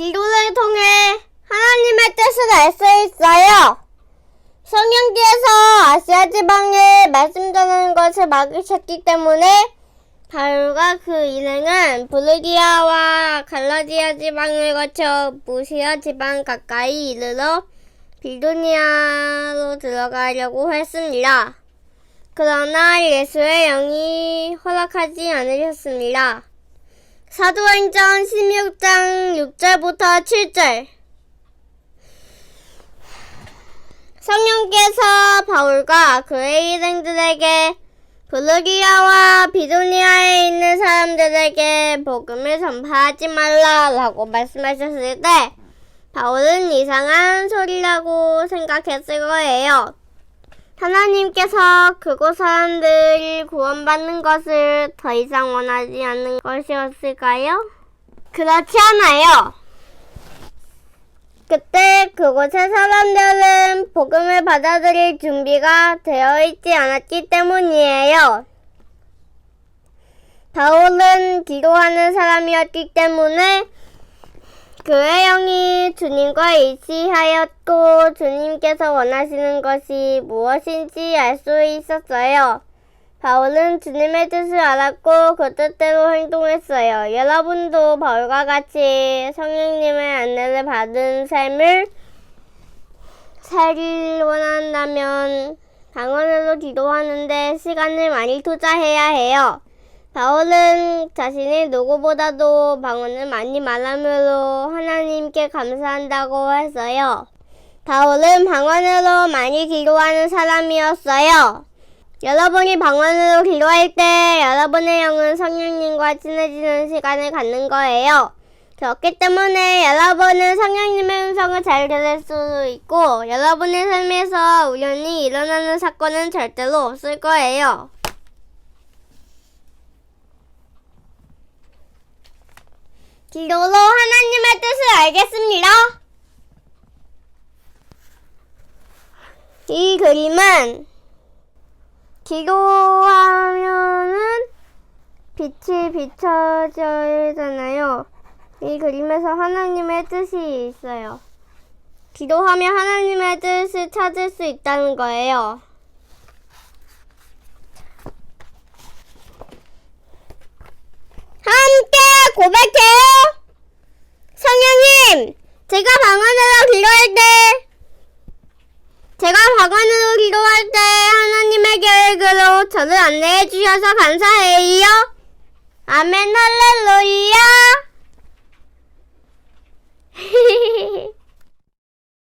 기도를 통해 하나님의 뜻을 알 수 있어요. 성령께서 아시아 지방에 말씀 전하는 것을 막으셨기 때문에 바울과 그 일행은 부르기아와 갈라디아 지방을 거쳐 무시아 지방 가까이 이르러 비도니아로 들어가려고 했습니다. 그러나 예수의 영이 허락하지 않으셨습니다. 사도행전 16장 6절부터 7절 성령께서 바울과 그의 일행들에게 블루기아와 비도니아에 있는 사람들에게 복음을 전파하지 말라라고 말씀하셨을 때 바울은 이상한 소리라고 생각했을 거예요. 하나님께서 그곳 사람들이 구원받는 것을 더 이상 원하지 않는 것이었을까요? 그렇지 않아요. 그때 그곳의 사람들은 복음을 받아들일 준비가 되어 있지 않았기 때문이에요. 바울은 기도하는 사람이었기 때문에 그의 영이 주님과 일치하였고 주님께서 원하시는 것이 무엇인지 알 수 있었어요. 바울은 주님의 뜻을 알았고 그 뜻대로 행동했어요. 여러분도 바울과 같이 성령님의 안내를 받은 삶을 살길 원한다면 방언으로 기도하는데 시간을 많이 투자해야 해요. 바울은 자신이 누구보다도 방언을 많이 말함으로 하나님께 감사한다고 했어요. 바울은 방언으로 많이 기도하는 사람이었어요. 여러분이 방언으로 기도할 때 여러분의 영은 성령님과 친해지는 시간을 갖는 거예요. 그렇기 때문에 여러분은 성령님의 음성을 잘 들을 수 있고 여러분의 삶에서 우연히 일어나는 사건은 절대로 없을 거예요. 기도로 하나님의 뜻을 알겠습니다. 이 그림은 기도하면은 빛이 비춰져잖아요. 이 그림에서 하나님의 뜻이 있어요. 기도하면 하나님의 뜻을 찾을 수 있다는 거예요. 함께 고백해요. 성령님, 제가 방언으로 기도할 때, 제가 방언으로 기도할 때 하나님의 계획으로 저를 안내해 주셔서 감사해요. 아멘 할렐루야.